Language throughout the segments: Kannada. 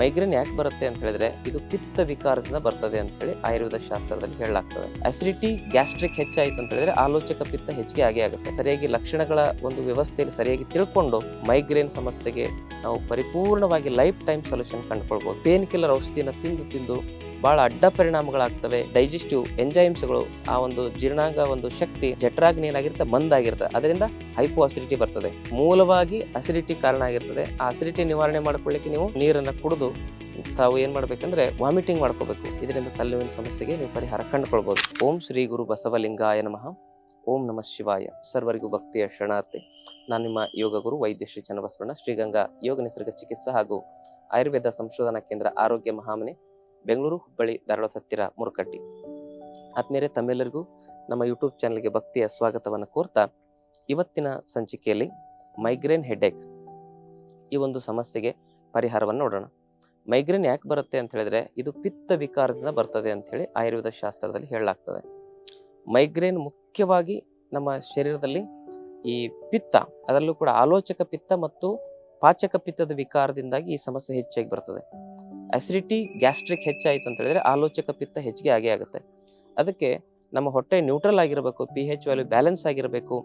ಮೈಗ್ರೇನ್ ಯಾಕೆ ಬರುತ್ತೆ ಅಂತ ಹೇಳಿದ್ರೆ, ಇದು ಪಿತ್ತ ವಿಕಾರದಿಂದ ಬರ್ತದೆ ಅಂತ ಹೇಳಿ ಆಯುರ್ವೇದ ಶಾಸ್ತ್ರದಲ್ಲಿ ಹೇಳಲಾಗ್ತದೆ. ಅಸಿಡಿಟಿ ಗ್ಯಾಸ್ಟ್ರಿಕ್ ಹೆಚ್ಚಾಯ್ತು ಅಂತ ಹೇಳಿದ್ರೆ ಆಲೋಚಕ ಪಿತ್ತ ಹೆಚ್ಚಿಗೆ ಆಗೇ ಆಗುತ್ತೆ. ಸರಿಯಾಗಿ ಲಕ್ಷಣಗಳ ಒಂದು ವ್ಯವಸ್ಥೆಯಲ್ಲಿ ಸರಿಯಾಗಿ ತಿಳ್ಕೊಂಡು ಮೈಗ್ರೇನ್ ಸಮಸ್ಯೆಗೆ ನಾವು ಪರಿಪೂರ್ಣವಾಗಿ ಲೈಫ್ ಟೈಮ್ ಸೊಲ್ಯೂಷನ್ ಕಂಡುಕೊಳ್ಬಹುದು ಪೇನ್ ಕಿಲ್ಲರ್ ಔಷಧಿನ ತಿಂದು ತಿಂದು ಬಹಳ ಅಡ್ಡ ಪರಿಣಾಮಗಳಾಗ್ತವೆ. ಡೈಜೆಸ್ಟಿವ್ ಎಂಜೈಮ್ಸ್ಗಳು ಆ ಒಂದು ಜೀರ್ಣಾಂಗ ಒಂದು ಶಕ್ತಿ ಜಠರಾಗ್ನಿ ಏನಾಗಿರುತ್ತೆ ಮಂದಾಗಿರುತ್ತೆ. ಅದರಿಂದ ಹೈಪೋ ಅಸಿಡಿಟಿ ಬರ್ತದೆ. ಮೂಲವಾಗಿ ಅಸಿಡಿಟಿ ಕಾರಣ ಆಗಿರ್ತದೆ. ಆ ಅಸಿಡಿಟಿ ನಿವಾರಣೆ ಮಾಡ್ಕೊಳ್ಳಿಕ್ಕೆ ನೀವು ನೀರನ್ನು ಕುಡಿದು ತಾವು ಏನು ಮಾಡಬೇಕಂದ್ರೆ ವಾಮಿಟಿಂಗ್ ಮಾಡ್ಕೋಬೇಕು. ಇದರಿಂದ ತಲೆನೋವಿನ ಸಮಸ್ಯೆಗೆ ನೀವು ಪರಿಹಾರ ಕಂಡುಕೊಳ್ಬೋದು. ಓಂ ಶ್ರೀ ಗುರು ಬಸವಲಿಂಗಾಯ ನಮಃ. ಓಂ ನಮಃ ಶಿವಾಯ. ಸರ್ವರಿಗೂ ಭಕ್ತಿಯ ಶರಣಾರ್ಥಿ. ನಾನು ನಿಮ್ಮ ಯೋಗ ಗುರು ವೈದ್ಯ ಶ್ರೀ ಚನ್ನಬಸವಣ್ಣ ಶ್ರೀಗಂಗಾ ಯೋಗ ನಿಸರ್ಗ ಚಿಕಿತ್ಸಾ ಹಾಗೂ ಆಯುರ್ವೇದ ಸಂಶೋಧನಾ ಕೇಂದ್ರ ಆರೋಗ್ಯ ಮಹಾಮನೆ, ಬೆಂಗಳೂರು, ಹುಬ್ಬಳ್ಳಿ, ಧಾರವಾಡ, ಹತ್ತಿರ, ಮುರುಕಟ್ಟಿ. ಆತ್ಮೀಯರೇ, ತಮ್ಮೆಲ್ಲರಿಗೂ ನಮ್ಮ ಯೂಟ್ಯೂಬ್ ಚಾನಲ್ಗೆ ಭಕ್ತಿಯ ಸ್ವಾಗತವನ್ನು ಕೋರ್ತಾ ಇವತ್ತಿನ ಸಂಚಿಕೆಯಲ್ಲಿ ಮೈಗ್ರೇನ್ ಹೆಡ್ಏಕ್ ಈ ಒಂದು ಸಮಸ್ಯೆಗೆ ಪರಿಹಾರವನ್ನು ನೋಡೋಣ. ಮೈಗ್ರೇನ್ ಯಾಕೆ ಬರುತ್ತೆ ಅಂತ ಹೇಳಿದ್ರೆ, ಇದು ಪಿತ್ತ ವಿಕಾರದಿಂದ ಬರ್ತದೆ ಅಂತ ಹೇಳಿ ಆಯುರ್ವೇದ ಶಾಸ್ತ್ರದಲ್ಲಿ ಹೇಳಲಾಗ್ತದೆ. ಮೈಗ್ರೇನ್ ಮುಖ್ಯವಾಗಿ ನಮ್ಮ ಶರೀರದಲ್ಲಿ ಈ ಪಿತ್ತ, ಅದರಲ್ಲೂ ಕೂಡ ಆಲೋಚಕ ಪಿತ್ತ ಮತ್ತು ಪಾಚಕ ಪಿತ್ತದ ವಿಕಾರದಿಂದಾಗಿ ಈ ಸಮಸ್ಯೆ ಹೆಚ್ಚಾಗಿ ಬರ್ತದೆ. ಅಸಿಡಿಟಿ ಗ್ಯಾಸ್ಟ್ರಿಕ್ ಹೆಚ್ಚಾಯಿತು ಅಂತ ಹೇಳಿದ್ರೆ ಆಲೋಚಕ ಪಿತ್ತ ಹೆಚ್ಚಿಗೆ ಆಗೇ ಆಗುತ್ತೆ. ಅದಕ್ಕೆ ನಮ್ಮ ಹೊಟ್ಟೆ ನ್ಯೂಟ್ರಲ್ ಆಗಿರಬೇಕು ಪಿ ಹೆಚ್ ವ್ಯಾಲ್ಯೂ ಬ್ಯಾಲೆನ್ಸ್ ಆಗಿರಬೇಕು.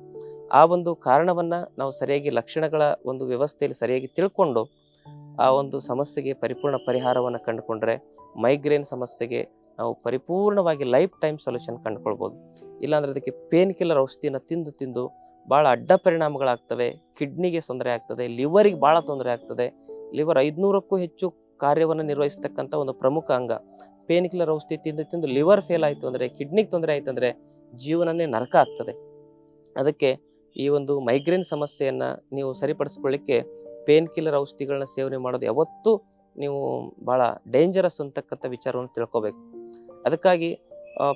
ಆ ಒಂದು ಕಾರಣವನ್ನ ನಾವು ಸರಿಯಾಗಿ ಲಕ್ಷಣಗಳ ಒಂದು ವ್ಯವಸ್ಥೆಯಲ್ಲಿ ಸರಿಯಾಗಿ ತಿಳ್ಕೊಂಡು ಆ ಒಂದು ಸಮಸ್ಯೆಗೆ ಪರಿಪೂರ್ಣ ಪರಿಹಾರವನ್ನು ಕಂಡುಕೊಂಡ್ರೆ ಮೈಗ್ರೇನ್ ಸಮಸ್ಯೆಗೆ ನಾವು ಪರಿಪೂರ್ಣವಾಗಿ ಲೈಫ್ ಟೈಮ್ ಸೊಲ್ಯೂಷನ್ ಕಂಡುಕೊಳ್ಬೋದು. ಇಲ್ಲಾಂದರೆ ಅದಕ್ಕೆ ಪೇನ್ ಕಿಲ್ಲರ್ ಔಷಧಿಯನ್ನು ತಿಂದು ತಿಂದು ಭಾಳ ಅಡ್ಡ ಪರಿಣಾಮಗಳಾಗ್ತವೆ, ಕಿಡ್ನಿಗೆ ತೊಂದರೆ ಆಗ್ತದೆ, ಲಿವರಿಗೆ ಭಾಳ ತೊಂದರೆ ಆಗ್ತದೆ. ಲಿವರ್ ಐದುನೂರಕ್ಕೂ ಹೆಚ್ಚು ಕಾರ್ಯವನ್ನು ನಿರ್ವಹಿಸ್ತಕ್ಕಂಥ ಒಂದು ಪ್ರಮುಖ ಅಂಗ. ಪೇನ್ ಕಿಲ್ಲರ್ ಔಷಧಿ ತಿಂದು ತಿಂದು ಲಿವರ್ ಫೇಲ್ ಆಯಿತು ಅಂದರೆ, ಕಿಡ್ನಿಗೆ ತೊಂದರೆ ಆಯಿತು ಅಂದರೆ ಜೀವನನೇ ನರಕ ಆಗ್ತದೆ. ಅದಕ್ಕೆ ಈ ಒಂದು ಮೈಗ್ರೇನ್ ಸಮಸ್ಯೆಯನ್ನು ನೀವು ಸರಿಪಡಿಸ್ಕೊಳ್ಳಿಕ್ಕೆ ಪೇನ್ ಕಿಲ್ಲರ್ ಔಷಧಿಗಳನ್ನ ಸೇವನೆ ಮಾಡೋದು ಯಾವತ್ತೂ ನೀವು ಭಾಳ ಡೇಂಜರಸ್ ಅಂತಕ್ಕಂಥ ವಿಚಾರವನ್ನು ತಿಳ್ಕೊಬೇಕು. ಅದಕ್ಕಾಗಿ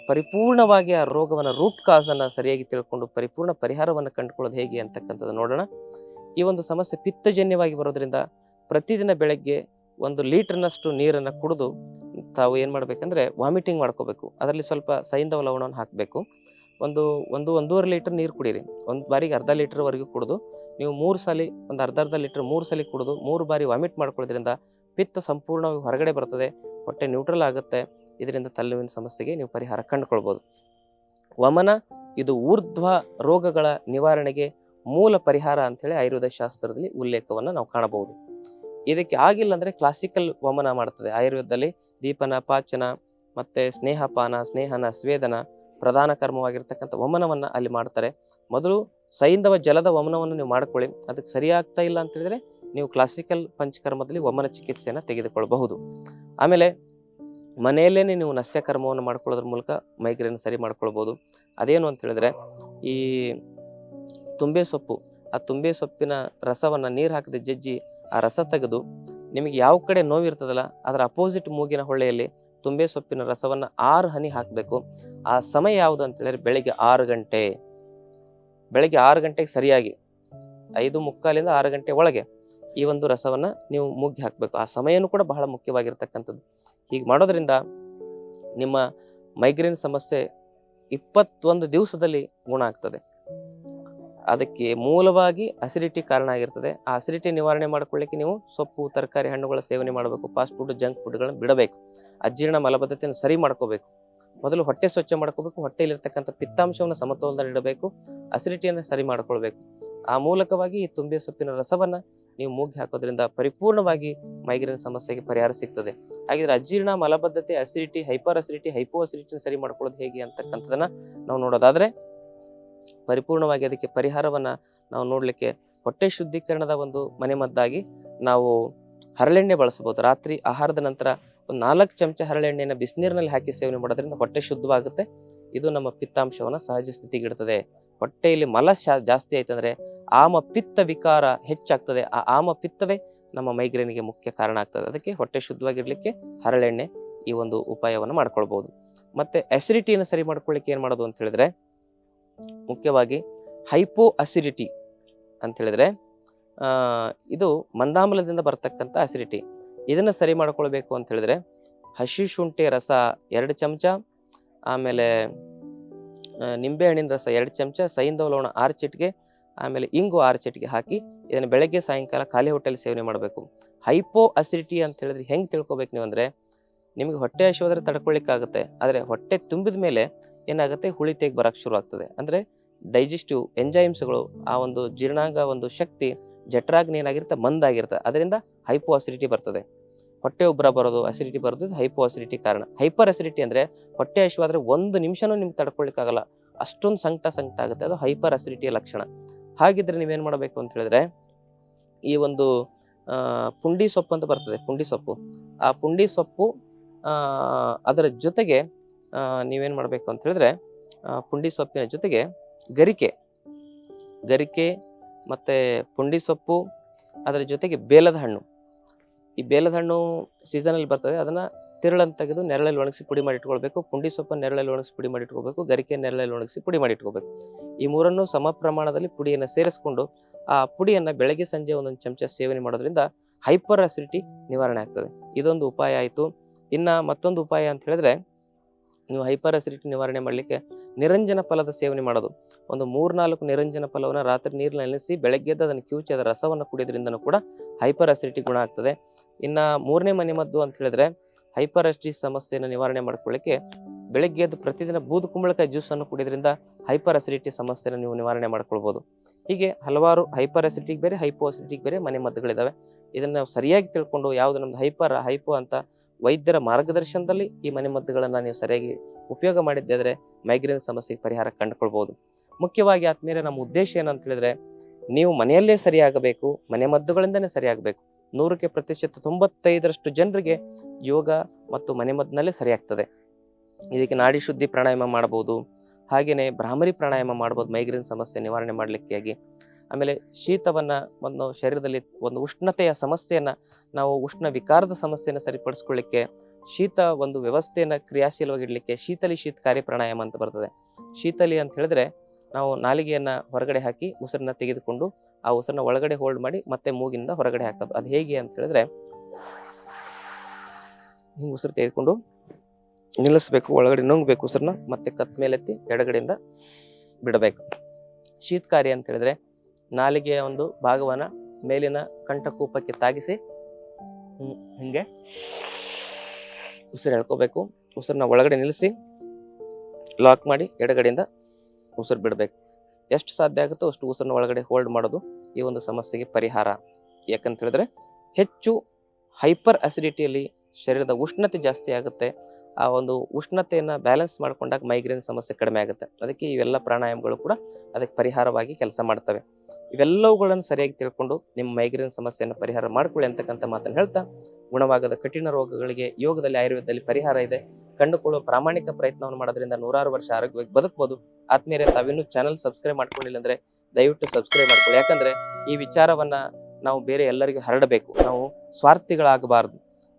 ಪರಿಪೂರ್ಣವಾಗಿ ಆ ರೋಗವನ್ನು ರೂಟ್ ಕಾಸನ್ನು ಸರಿಯಾಗಿ ತಿಳ್ಕೊಂಡು ಪರಿಪೂರ್ಣ ಪರಿಹಾರವನ್ನು ಕಂಡುಕೊಳ್ಳೋದು ಹೇಗೆ ಅಂತಕ್ಕಂಥದ್ದು ನೋಡೋಣ. ಈ ಒಂದು ಸಮಸ್ಯೆ ಪಿತ್ತಜನ್ಯವಾಗಿ ಬರೋದ್ರಿಂದ ಪ್ರತಿದಿನ ಬೆಳಗ್ಗೆ ಒಂದು ಲೀಟರ್ನಷ್ಟು ನೀರನ್ನು ಕುಡಿದು ತಾವು ಏನು ಮಾಡಬೇಕಂದ್ರೆ ವಾಮಿಟಿಂಗ್ ಮಾಡ್ಕೋಬೇಕು. ಅದರಲ್ಲಿ ಸ್ವಲ್ಪ ಸೈಂಧವ ಲವಣವನ್ನು ಹಾಕಬೇಕು. ಒಂದು ಒಂದು, ಒಂದೂವರೆ ಲೀಟರ್ ನೀರು ಕುಡೀರಿ. ಒಂದು ಬಾರಿಗೆ ಅರ್ಧ ಲೀಟರ್ವರೆಗೂ ಕುಡಿದು ನೀವು ಮೂರು ಸಲ, ಒಂದು ಅರ್ಧ ಅರ್ಧ ಲೀಟರ್ ಮೂರು ಸಲ ಕುಡಿದು ಮೂರು ಬಾರಿ ವಾಮಿಟ್ ಮಾಡ್ಕೊಳ್ಳೋದ್ರಿಂದ ಪಿತ್ತ ಸಂಪೂರ್ಣವಾಗಿ ಹೊರಗಡೆ ಬರ್ತದೆ, ಹೊಟ್ಟೆ ನ್ಯೂಟ್ರಲ್ ಆಗುತ್ತೆ, ಇದರಿಂದ ತಲೆನೋವಿನ ಸಮಸ್ಯೆಗೆ ನೀವು ಪರಿಹಾರ ಕಂಡುಕೊಳ್ಬೋದು. ವಮನ, ಇದು ಊರ್ಧ್ವ ರೋಗಗಳ ನಿವಾರಣೆಗೆ ಮೂಲ ಪರಿಹಾರ ಅಂತೇಳಿ ಆಯುರ್ವೇದ ಶಾಸ್ತ್ರದಲ್ಲಿ ಉಲ್ಲೇಖವನ್ನು ನಾವು ಕಾಣಬಹುದು. ಇದಕ್ಕೆ ಆಗಿಲ್ಲ ಅಂದರೆ ಕ್ಲಾಸಿಕಲ್ ವಮನ ಮಾಡ್ತದೆ. ಆಯುರ್ವೇದದಲ್ಲಿ ದೀಪನ, ಪಾಚನ, ಮತ್ತು ಸ್ನೇಹಪಾನ, ಸ್ನೇಹನ, ಸ್ವೇದನ ಪ್ರಧಾನ ಕರ್ಮವಾಗಿರ್ತಕ್ಕಂಥ ವಮನವನ್ನು ಅಲ್ಲಿ ಮಾಡ್ತಾರೆ. ಮೊದಲು ಸೈಂಧವ ಜಲದ ವಮನವನ್ನು ನೀವು ಮಾಡ್ಕೊಳ್ಳಿ. ಅದಕ್ಕೆ ಸರಿಯಾಗ್ತಾ ಇಲ್ಲ ಅಂತ ಹೇಳಿದ್ರೆ ನೀವು ಕ್ಲಾಸಿಕಲ್ ಪಂಚಕರ್ಮದಲ್ಲಿ ವಮನ ಚಿಕಿತ್ಸೆಯನ್ನು ತೆಗೆದುಕೊಳ್ಳಬಹುದು. ಆಮೇಲೆ ಮನೆಯಲ್ಲೇ ನೀವು ನಸ್ಯ ಕರ್ಮವನ್ನು ಮಾಡ್ಕೊಳ್ಳೋದ್ರ ಮೂಲಕ ಮೈಗ್ರೇನ್ ಸರಿ ಮಾಡ್ಕೊಳ್ಬೋದು. ಅದೇನು ಅಂತ ಹೇಳಿದ್ರೆ ಈ ತುಂಬೆ ಸೊಪ್ಪು, ಆ ತುಂಬೆ ಸೊಪ್ಪಿನ ರಸವನ್ನು ನೀರು ಹಾಕದೆ ಜಜ್ಜಿ ಆ ರಸ ತೆಗೆದು ನಿಮಗೆ ಯಾವ ಕಡೆ ನೋವಿರ್ತದಲ್ಲ ಅದರ ಅಪೋಸಿಟ್ ಮೂಗಿನ ಹೊಳ್ಳೆಯಲ್ಲಿ ತುಂಬೆ ಸೊಪ್ಪಿನ ರಸವನ್ನು ಆರು ಹನಿ ಹಾಕಬೇಕು. ಆ ಸಮಯ ಯಾವುದು ಅಂತ ಹೇಳಿದ್ರೆ ಬೆಳಿಗ್ಗೆ ಆರು ಗಂಟೆ. ಬೆಳಿಗ್ಗೆ ಆರು ಗಂಟೆಗೆ ಸರಿಯಾಗಿ, ಐದು ಮುಕ್ಕಾಲಿಂದ ಆರು ಗಂಟೆ ಒಳಗೆ ಈ ಒಂದು ರಸವನ್ನ ನೀವು ಮುಗ್ಗಿ ಹಾಕಬೇಕು. ಆ ಸಮಯನೂ ಕೂಡ ಬಹಳ ಮುಖ್ಯವಾಗಿರ್ತಕ್ಕಂಥದ್ದು. ಹೀಗೆ ಮಾಡೋದ್ರಿಂದ ನಿಮ್ಮ ಮೈಗ್ರೇನ್ ಸಮಸ್ಯೆ ಇಪ್ಪತ್ತೊಂದು ದಿವಸದಲ್ಲಿ ಗುಣ ಆಗ್ತದೆ. ಅದಕ್ಕೆ ಮೂಲವಾಗಿ ಅಸಿಡಿಟಿ ಕಾರಣ ಆಗಿರ್ತದೆ. ಆ ಅಸಿಡಿಟಿ ನಿವಾರಣೆ ಮಾಡ್ಕೊಳ್ಳಿಕ್ಕೆ ನೀವು ಸೊಪ್ಪು, ತರಕಾರಿ, ಹಣ್ಣುಗಳ ಸೇವನೆ ಮಾಡಬೇಕು. ಫಾಸ್ಟ್ ಫುಡ್ ಜಂಕ್ ಫುಡ್ಗಳನ್ನು ಬಿಡಬೇಕು. ಅಜೀರ್ಣ ಮಲಬದ್ಧತೆಯನ್ನು ಸರಿ ಮಾಡ್ಕೋಬೇಕು. ಮೊದಲು ಹೊಟ್ಟೆ ಸ್ವಚ್ಛ ಮಾಡ್ಕೋಬೇಕು, ಹೊಟ್ಟೆಯಲ್ಲಿರ್ತಕ್ಕಂಥ ಪಿತ್ತಾಂಶವನ್ನು ಸಮತೋಲನದಲ್ಲಿ ಇಡಬೇಕು ಅಸಿಡಿಟಿಯನ್ನು ಸರಿ ಮಾಡ್ಕೊಳ್ಬೇಕು. ಆ ಮೂಲಕವಾಗಿ ಈ ತುಂಬೆ ಸೊಪ್ಪಿನ ರಸವನ್ನ ನೀವು ಮೂಗಿ ಹಾಕೋದ್ರಿಂದ ಪರಿಪೂರ್ಣವಾಗಿ ಮೈಗ್ರೇನ್ ಸಮಸ್ಯೆಗೆ ಪರಿಹಾರ ಸಿಗ್ತದೆ. ಹಾಗಿದ್ರೆ ಅಜೀರ್ಣ, ಮಲಬದ್ಧತೆ acidity hyper acidity hypo acidity ಸರಿ ಮಾಡ್ಕೊಳ್ಳೋದು ಹೇಗೆ ಅಂತಕ್ಕಂಥದನ್ನ ನಾವು ನೋಡೋದಾದ್ರೆ, ಪರಿಪೂರ್ಣವಾಗಿ ಅದಕ್ಕೆ ಪರಿಹಾರವನ್ನ ನಾವು ನೋಡ್ಲಿಕ್ಕೆ ಹೊಟ್ಟೆ ಶುದ್ಧೀಕರಣದ ಒಂದು ಮನೆಮದ್ದಾಗಿ ನಾವು ಹರಳೆಣ್ಣೆ ಬಳಸಬಹುದು. ರಾತ್ರಿ ಆಹಾರದ ನಂತರ ನಾಲ್ಕು ಚಮಚ ಹರಳೆಣ್ಣೆನ ಬಿಸಿನೀರಿನಲ್ಲಿ ಹಾಕಿ ಸೇವನೆ ಮಾಡೋದ್ರಿಂದ ಹೊಟ್ಟೆ ಶುದ್ಧವಾಗುತ್ತೆ. ಇದು ನಮ್ಮ ಪಿತ್ತಾಂಶವನ್ನು ಸಹಜ ಸ್ಥಿತಿಗೆ ಇಡ್ತದೆ ಹೊಟ್ಟೆಯಲ್ಲಿ ಮಲ ಜಾಸ್ತಿ ಜಾಸ್ತಿ ಆಯ್ತಂದ್ರೆ ಆಮ ಪಿತ್ತ ವಿಕಾರ ಹೆಚ್ಚಾಗ್ತದೆ. ಆ ಆಮ ಪಿತ್ತವೇ ನಮ್ಮ ಮೈಗ್ರೇನ್ಗೆ ಮುಖ್ಯ ಕಾರಣ ಆಗ್ತದೆ. ಅದಕ್ಕೆ ಹೊಟ್ಟೆ ಶುದ್ಧವಾಗಿರ್ಲಿಕ್ಕೆ ಹರಳೆಣ್ಣೆ ಈ ಒಂದು ಉಪಾಯವನ್ನು ಮಾಡ್ಕೊಳ್ಬಹುದು ಮತ್ತೆ ಅಸಿಡಿಟಿಯನ್ನು ಸರಿ ಮಾಡ್ಕೊಳ್ಳಿಕ್ಕೆ ಏನ್ ಮಾಡೋದು ಅಂತ ಹೇಳಿದ್ರೆ ಮುಖ್ಯವಾಗಿ ಹೈಪೋ ಅಸಿಡಿಟಿ ಅಂತ ಹೇಳಿದ್ರೆ ಇದು ಮಂದಾಮಲದಿಂದ ಬರ್ತಕ್ಕಂಥ ಅಸಿಡಿಟಿ ಇದನ್ನ ಸರಿ ಮಾಡ್ಕೊಳ್ಬೇಕು ಅಂತ ಹೇಳಿದ್ರೆ ಹಸಿ ಶುಂಠಿ ರಸ ಎರಡು ಚಮಚ, ಆಮೇಲೆ ನಿಂಬೆಹಣ್ಣಿನ ರಸ ಎರಡು ಚಮಚ ಸೈಂಧವ ಲವಣ ಆರು ಚಿಟಿಕೆ, ಆಮೇಲೆ ಇಂಗು ಆರು ಚಿಟಿಕೆ ಹಾಕಿ ಇದನ್ನು ಬೆಳಗ್ಗೆ ಸಾಯಂಕಾಲ ಖಾಲಿ ಹೊಟ್ಟೆಲಿ ಸೇವನೆ ಮಾಡಬೇಕು. ಹೈಪೋ ಅಸಿಡಿಟಿ ಅಂತ ಹೇಳಿದ್ರೆ ಹೆಂಗೆ ತಿಳ್ಕೊಬೇಕು ನೀವು ಅಂದರೆ, ನಿಮಗೆ ಹೊಟ್ಟೆ ಹಸಿವಾದ್ರೆ ತಡ್ಕೊಳ್ಳಿಕ್ಕಾಗುತ್ತೆ ಆದರೆ ಹೊಟ್ಟೆ ತುಂಬಿದ ಮೇಲೆ ಏನಾಗುತ್ತೆ, ಹುಳಿ ತೆಗೆ ಬರೋಕ್ಕೆ ಶುರು ಆಗ್ತದೆ ಅಂದರೆ ಡೈಜೆಸ್ಟಿವ್ ಎಂಜೈಮ್ಸ್ಗಳು ಆ ಒಂದು ಜೀರ್ಣಾಂಗ ಒಂದು ಶಕ್ತಿ ಜಠರಾಗ್ನಿ ಏನಾಗಿರುತ್ತೆ ಮಂದಾಗಿರುತ್ತೆ. ಅದರಿಂದ ಹೈಪೋ ಅಸಿಡಿಟಿ ಬರ್ತದೆ. ಹೊಟ್ಟೆ ಉಬ್ಬರ ಬರೋದು ಅಸಿಡಿಟಿ ಬರೋದು ಹೈಪೋ ಅಸಿಡಿಟಿ ಕಾರಣ. ಹೈಪರ್ ಅಸಿಡಿಟಿ ಅಂದರೆ ಹೊಟ್ಟೆ ಹಸಿವಾದ್ರೆ ಒಂದು ನಿಮಿಷನೂ ನಿಮ್ಗೆ ತಡ್ಕೊಳ್ಳಿಕ್ಕಾಗಲ್ಲ ಅಷ್ಟೊಂದು ಸಂಕಟ ಸಂಕಟ ಆಗುತ್ತೆ. ಅದು ಹೈಪರ್ ಅಸಿಡಿಟಿಯ ಲಕ್ಷಣ. ಹಾಗಿದ್ರೆ ನೀವೇನು ಮಾಡಬೇಕು ಅಂತ ಹೇಳಿದ್ರೆ, ಈ ಒಂದು ಪುಂಡಿ ಸೊಪ್ಪು ಅಂತ ಬರ್ತದೆ, ಪುಂಡಿ ಸೊಪ್ಪು. ಆ ಪುಂಡಿ ಸೊಪ್ಪು ಅದರ ಜೊತೆಗೆ ನೀವೇನ್ ಮಾಡಬೇಕು ಅಂತ ಹೇಳಿದ್ರೆ ಪುಂಡಿ ಸೊಪ್ಪಿನ ಜೊತೆಗೆ ಗರಿಕೆ. ಗರಿಕೆ ಮತ್ತೆ ಪುಂಡಿ ಸೊಪ್ಪು, ಅದರ ಜೊತೆಗೆ ಬೇಲದ ಹಣ್ಣು. ಈ ಬೇಲದ ಹಣ್ಣು ಸೀಸನಲ್ಲಿ ಬರ್ತದೆ, ಅದನ್ನ ತಿರುಳನ್ನು ತೆಗೆದು ನೆರಳಲ್ಲಿ ಒಣಗಿಸಿ ಪುಡಿ ಮಾಡಿ ಇಟ್ಕೊಳ್ಬೇಕು. ಪುಂಡಿ ಸೊಪ್ಪನ್ನು ನೆರಳಲ್ಲಿ ಒಣಗಿಸಿ ಪುಡಿ ಮಾಡಿ ಇಟ್ಕೋಬೇಕು ಗರಿಕೆ ನೆರಳಲ್ಲಿ ಒಣಗಿಸಿ ಪುಡಿ ಮಾಡಿ ಇಟ್ಕೋಬೇಕು ಈ ಮೂರನ್ನು ಸಮ ಪ್ರಮಾಣದಲ್ಲಿ ಪುಡಿಯನ್ನು ಸೇರಿಸ್ಕೊಂಡು ಆ ಪುಡಿಯನ್ನು ಬೆಳಗ್ಗೆ ಸಂಜೆ ಒಂದೊಂದು ಚಮಚ ಸೇವನೆ ಮಾಡೋದ್ರಿಂದ ಹೈಪರ್ ಅಸಿಡಿಟಿ ನಿವಾರಣೆ ಆಗ್ತದೆ. ಇದೊಂದು ಉಪಾಯ ಆಯಿತು. ಇನ್ನು ಮತ್ತೊಂದು ಉಪಾಯ ಅಂತ ಹೇಳಿದ್ರೆ, ನೀವು ಹೈಪರ್ ಅಸಿಡಿಟಿ ನಿವಾರಣೆ ಮಾಡಲಿಕ್ಕೆ ನಿರಂಜನ ಫಲದ ಸೇವನೆ ಮಾಡೋದು. ಒಂದು ಮೂರ್ನಾಲ್ಕು ನಿರಂಜನ ಫಲವನ್ನು ರಾತ್ರಿ ನೀರಿನಲ್ಲಿ ನೆನೆಸಿ ಬೆಳಗ್ಗೆ ಅದನ್ನು ಕಿವುಚಿ ಅದರ ರಸವನ್ನು ಕುಡಿಯೋದ್ರಿಂದನೂ ಕೂಡ ಹೈಪರ್ ಅಸಿಡಿಟಿ ಗುಣ ಆಗ್ತದೆ. ಇನ್ನು ಮೂರನೇ ಮನೆ ಮದ್ದು ಅಂತ ಹೇಳಿದ್ರೆ ಹೈಪರ್ ಅಸಿಡಿ ಸಮಸ್ಯೆಯನ್ನು ನಿವಾರಣೆ ಮಾಡ್ಕೊಳ್ಳಿಕ್ಕೆ ಬೆಳಗ್ಗೆ ಎದ್ದು ಪ್ರತಿದಿನ ಬೂದು ಕುಂಬಳಕಾಯಿ ಜ್ಯೂಸನ್ನು ಕುಡಿಯೋದ್ರಿಂದ ಹೈಪರ್ ಅಸಿಡಿಟಿ ಸಮಸ್ಯೆಯನ್ನು ನೀವು ನಿವಾರಣೆ ಮಾಡ್ಕೊಳ್ಬೋದು. ಹೀಗೆ ಹಲವಾರು ಹೈಪರ್ ಅಸಿಡಿಟಿಗೆ ಬೇರೆ ಹೈಪೋ ಅಸಿಡಿಟಿಗೆ ಬೇರೆ ಮನೆ ಮದ್ದುಗಳಿದ್ದಾವೆ ಇದನ್ನು ನಾವು ಸರಿಯಾಗಿ ತಿಳ್ಕೊಂಡು ಯಾವುದು ನಮ್ದು ಹೈಪರ್ ಹೈಪೋ ಅಂತ ವೈದ್ಯರ ಮಾರ್ಗದರ್ಶನದಲ್ಲಿ ಈ ಮನೆ ಮದ್ದುಗಳನ್ನ ನೀವು ಸರಿಯಾಗಿ ಉಪಯೋಗ ಮಾಡಿದ್ದಾದ್ರೆ ಮೈಗ್ರೇನ್ ಸಮಸ್ಯೆಗೆ ಪರಿಹಾರ ಕಂಡುಕೊಳ್ಬಹುದು ಮುಖ್ಯವಾಗಿ ಆದ್ಮೇಲೆ ನಮ್ಮ ಉದ್ದೇಶ ಏನಂತ ಹೇಳಿದ್ರೆ, ನೀವು ಮನೆಯಲ್ಲೇ ಸರಿಯಾಗಬೇಕು, ಮನೆ ಮದ್ದುಗಳಿಂದನೇ ಸರಿಯಾಗಬೇಕು. ನೂರಕ್ಕೆ ಪ್ರತಿಶತ ತೊಂಬತ್ತೈದರಷ್ಟು ಜನರಿಗೆ ಯೋಗ ಮತ್ತು ಮನೆ ಮದ್ದಿನಲ್ಲೇ ಸರಿಯಾಗ್ತದೆ. ಇದಕ್ಕೆ ನಾಡಿ ಶುದ್ಧಿ ಪ್ರಾಣಾಯಾಮ ಮಾಡಬಹುದು, ಹಾಗೇನೆ ಭ್ರಾಮರಿ ಪ್ರಾಣಾಯಾಮ ಮಾಡ್ಬೋದು ಮೈಗ್ರೇನ್ ಸಮಸ್ಯೆ ನಿವಾರಣೆ ಮಾಡಲಿಕ್ಕೆ ಆಗಿ. ಆಮೇಲೆ ಶೀತವನ್ನ ಒಂದು ಶರೀರದಲ್ಲಿ ಒಂದು ಉಷ್ಣತೆಯ ಸಮಸ್ಯೆಯನ್ನ ನಾವು ಉಷ್ಣ ವಿಕಾರದ ಸಮಸ್ಯೆಯನ್ನು ಸರಿಪಡಿಸ್ಕೊಳ್ಳಿಕ್ಕೆ, ಶೀತ ಒಂದು ವ್ಯವಸ್ಥೆಯನ್ನ ಕ್ರಿಯಾಶೀಲವಾಗಿಡಲಿಕ್ಕೆ ಶೀತಲಿ ಶೀತಕಾರಿ ಪ್ರಾಣಾಯಾಮ ಅಂತ ಬರ್ತದೆ. ಶೀತಲಿ ಅಂತ ಹೇಳಿದ್ರೆ ನಾವು ನಾಲಿಗೆಯನ್ನು ಹೊರಗಡೆ ಹಾಕಿ ಉಸಿರನ್ನ ತೆಗೆದುಕೊಂಡು ಆ ಉಸಿರನ್ನ ಒಳಗಡೆ ಹೋಲ್ಡ್ ಮಾಡಿ ಮತ್ತೆ ಮೂಗಿನಿಂದ ಹೊರಗಡೆ ಹಾಕೋದು. ಅದು ಹೇಗೆ ಅಂತ ಹೇಳಿದ್ರೆ ಹಿಂಗೆ ಉಸಿರು ತೆಗೆದುಕೊಂಡು ನಿಲ್ಲಿಸ್ಬೇಕು, ಒಳಗಡೆ ನುಂಗ್ಬೇಕು ಉಸಿರನ್ನ, ಮತ್ತೆ ಕತ್ ಮೇಲೆತ್ತಿ ಎಡಗಡೆಯಿಂದ ಬಿಡಬೇಕು. ಶೀತಕಾರಿ ಅಂತ ಹೇಳಿದ್ರೆ ನಾಲಿಗೆಯ ಒಂದು ಭಾಗವನ್ನ ಮೇಲಿನ ಕಂಠಕೂಪಕ್ಕೆ ತಾಗಿಸಿ ಹಿಂಗೆ ಉಸಿರು ಎಳ್ಕೋಬೇಕು. ಉಸಿರನ್ನ ಒಳಗಡೆ ನಿಲ್ಲಿಸಿ ಲಾಕ್ ಮಾಡಿ ಎಡಗಡೆಯಿಂದ ಉಸಿರು ಬಿಡಬೇಕು. ಎಷ್ಟು ಸಾಧ್ಯ ಆಗುತ್ತೋ ಅಷ್ಟು ಉಸಿರನ್ನ ಒಳಗಡೆ ಹೋಲ್ಡ್ ಮಾಡೋದು ಈ ಒಂದು ಸಮಸ್ಯೆಗೆ ಪರಿಹಾರ. ಯಾಕಂತ ಹೇಳಿದ್ರೆ ಹೆಚ್ಚು ಹೈಪರ್ ಅಸಿಡಿಟಿಯಲ್ಲಿ ಶರೀರದ ಉಷ್ಣತೆ ಜಾಸ್ತಿ ಆಗುತ್ತೆ. ಆ ಒಂದು ಉಷ್ಣತೆಯನ್ನು ಬ್ಯಾಲೆನ್ಸ್ ಮಾಡಿಕೊಂಡಾಗ ಮೈಗ್ರೇನ್ ಸಮಸ್ಯೆ ಕಡಿಮೆ ಆಗುತ್ತೆ. ಅದಕ್ಕೆ ಇವೆಲ್ಲ ಪ್ರಾಣಾಯಾಮಗಳು ಕೂಡ ಅದಕ್ಕೆ ಪರಿಹಾರವಾಗಿ ಕೆಲಸ ಮಾಡ್ತವೆ. ಇವೆಲ್ಲವುಗಳನ್ನು ಸರಿಯಾಗಿ ತಿಳ್ಕೊಂಡು ನಿಮ್ಮ ಮೈಗ್ರೇನ್ ಸಮಸ್ಯೆಯನ್ನು ಪರಿಹಾರ ಮಾಡಿಕೊಳ್ಳಿ ಅಂತಕ್ಕಂಥ ಮಾತನ್ನು ಹೇಳ್ತಾ, ಗುಣವಾಗದ ಕಠಿಣ ರೋಗಗಳಿಗೆ ಯೋಗದಲ್ಲಿ, ಆಯುರ್ವೇದದಲ್ಲಿ ಪರಿಹಾರ ಇದೆ. ಕಂಡುಕೊಳ್ಳುವ ಪ್ರಾಮಾಣಿಕ ಪ್ರಯತ್ನವನ್ನು ಮಾಡೋದ್ರಿಂದ ನೂರಾರು ವರ್ಷ ಆರೋಗ್ಯವಾಗಿ ಬದುಕಬಹುದು ಆತ್ಮೀಯರೇ, ತಾವಿನ್ನೂ ಚಾನಲ್ ಸಬ್ಸ್ಕ್ರೈಬ್ ಮಾಡ್ಕೊಂಡಿಲ್ಲ ಅಂದ್ರೆ ದಯವಿಟ್ಟು ಸಬ್ಸ್ಕ್ರೈಬ್ ಮಾಡ್ಕೊಳ್ಳಿ. ಯಾಕಂದ್ರೆ ಈ ವಿಚಾರವನ್ನ ನಾವು ಬೇರೆ ಎಲ್ಲರಿಗೂ ಹರಡಬೇಕು. ನಾವು ಸ್ವಾರ್ಥಿಗಳಾಗಬಾರದು.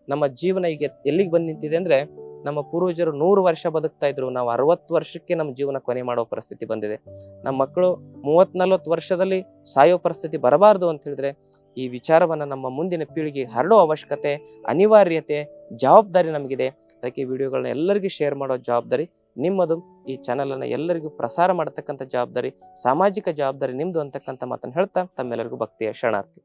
ನಮ್ಮ ಜೀವನ ಈಗ ಎಲ್ಲಿಗೆ ಬಂದು ನಿಂತಿದೆ ಅಂದ್ರೆ ನಮ್ಮ ಪೂರ್ವಜರು ನೂರು ವರ್ಷ ಬದುಕ್ತಾ ಇದ್ರು. ನಾವು ಅರವತ್ತು ವರ್ಷಕ್ಕೆ ನಮ್ಮ ಜೀವನ ಕೊನೆ ಮಾಡೋ ಪರಿಸ್ಥಿತಿ ಬಂದಿದೆ. ನಮ್ಮ ಮಕ್ಕಳು ಮೂವತ್ ನಲ್ವತ್ತು ವರ್ಷದಲ್ಲಿ ಸಾಯೋ ಪರಿಸ್ಥಿತಿ ಬರಬಾರದು ಅಂತ ಹೇಳಿದ್ರೆ ಈ ವಿಚಾರವನ್ನ ನಮ್ಮ ಮುಂದಿನ ಪೀಳಿಗೆ ಹರಡೋ ಅವಶ್ಯಕತೆ, ಅನಿವಾರ್ಯತೆ, ಜವಾಬ್ದಾರಿ ನಮಗಿದೆ. ಅದಕ್ಕೆ ವಿಡಿಯೋಗಳನ್ನ ಎಲ್ಲರಿಗೂ ಶೇರ್ ಮಾಡೋ ಜವಾಬ್ದಾರಿ ನಿಮ್ಮದು. ಈ ಚಾನೆಲ್ ಅನ್ನ ಎಲ್ಲರಿಗೂ ಪ್ರಸಾರ ಮಾಡತಕ್ಕಂಥ ಜವಾಬ್ದಾರಿ, ಸಾಮಾಜಿಕ ಜವಾಬ್ದಾರಿ ನಿಮ್ದು ಅಂತಕ್ಕಂಥ ಮಾತನ್ನು ಹೇಳ್ತಾ ತಮ್ಮೆಲ್ಲರಿಗೂ ಭಕ್ತಿಯ ಶರಣಾರ್ಥಿ.